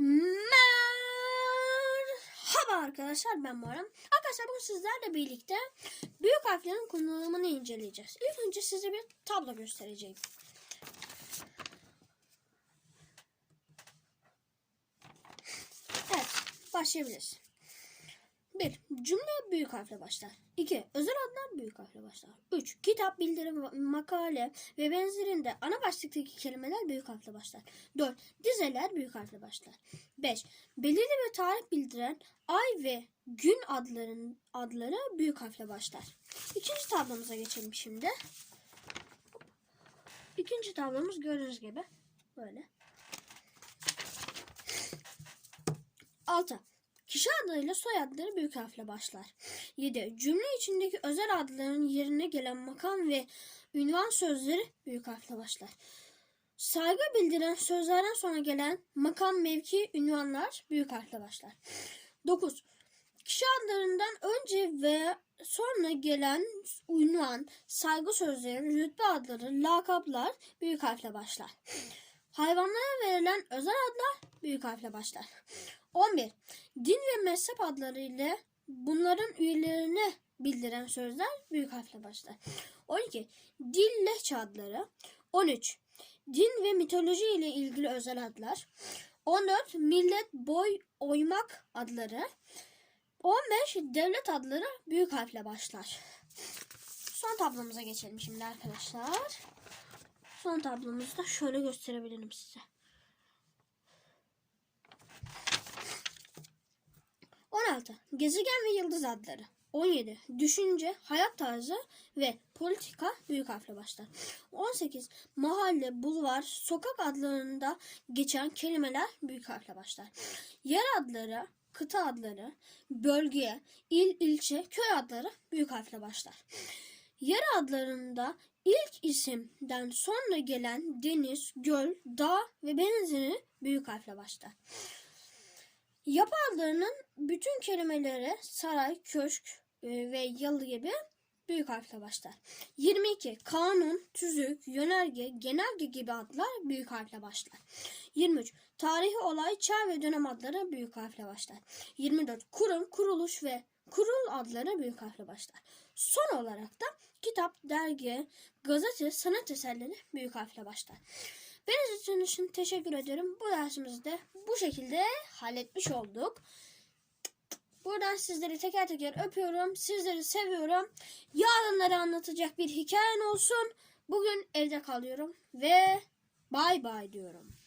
Merhaba arkadaşlar ben Muharrem. Arkadaşlar bugün sizlerle birlikte büyük harflerin kullanımını inceleyeceğiz. İlk önce size bir tablo göstereceğim. Evet başlayabiliriz. 1. Cümle büyük harfle başlar. 2. Özel adlar büyük harfle başlar. 3. Kitap, bildiri, makale ve benzerinde ana başlıktaki kelimeler büyük harfle başlar. 4. Dizeler büyük harfle başlar. 5. Belirli bir tarih bildiren ay ve gün adların adları büyük harfle başlar. İkinci tablomuza geçelim şimdi. İkinci tablomuz gördüğünüz gibi böyle. 6. Kişi adlarıyla soy adları büyük harfle başlar. 7. Cümle içindeki özel adların yerine gelen makam ve ünvan sözleri büyük harfle başlar. Saygı bildiren sözlerden sonra gelen makam, mevki, ünvanlar büyük harfle başlar. 9. Kişi adlarından önce ve sonra gelen ünvan, saygı sözleri, rütbe adları, lakaplar büyük harfle başlar. Hayvanlara verilen özel adlar büyük harfle başlar. 11. Din ve mezhep adları ile bunların üyelerini bildiren sözler büyük harfle başlar. 12. Dil lehçe adları. 13. Din ve mitoloji ile ilgili özel adlar. 14. Millet boy oymak adları. 15. Devlet adları büyük harfle başlar. Son tablomuza geçelim şimdi arkadaşlar. Son tablomuzu da şöyle gösterebilirim size. 16. Gezegen ve yıldız adları. 17. Düşünce, hayat tarzı ve politika büyük harfle başlar. 18. Mahalle, bulvar, sokak adlarında geçen kelimeler büyük harfle başlar. Yer adları, kıta adları, bölge, il, ilçe, köy adları büyük harfle başlar. Yer adlarında ilk isimden sonra gelen deniz, göl, dağ ve benzeri büyük harfle başlar. Yapı adlarının bütün kelimeleri saray, köşk e, ve yalı gibi büyük harfle başlar. 22. Kanun, tüzük, yönerge, genelge gibi adlar büyük harfle başlar. 23. Tarihi olay, çağ ve dönem adları büyük harfle başlar. 24. Kurum, kuruluş ve kurul adları büyük harfle başlar. Son olarak da kitap, dergi, gazete, sanat eserleri büyük harfle başlar. Beni için teşekkür ederim. Bu dersimizi de bu şekilde halletmiş olduk. Buradan sizleri teker teker öpüyorum. Sizleri seviyorum. Yarınları anlatacak bir hikayen olsun. Bugün evde kalıyorum ve bay bay diyorum.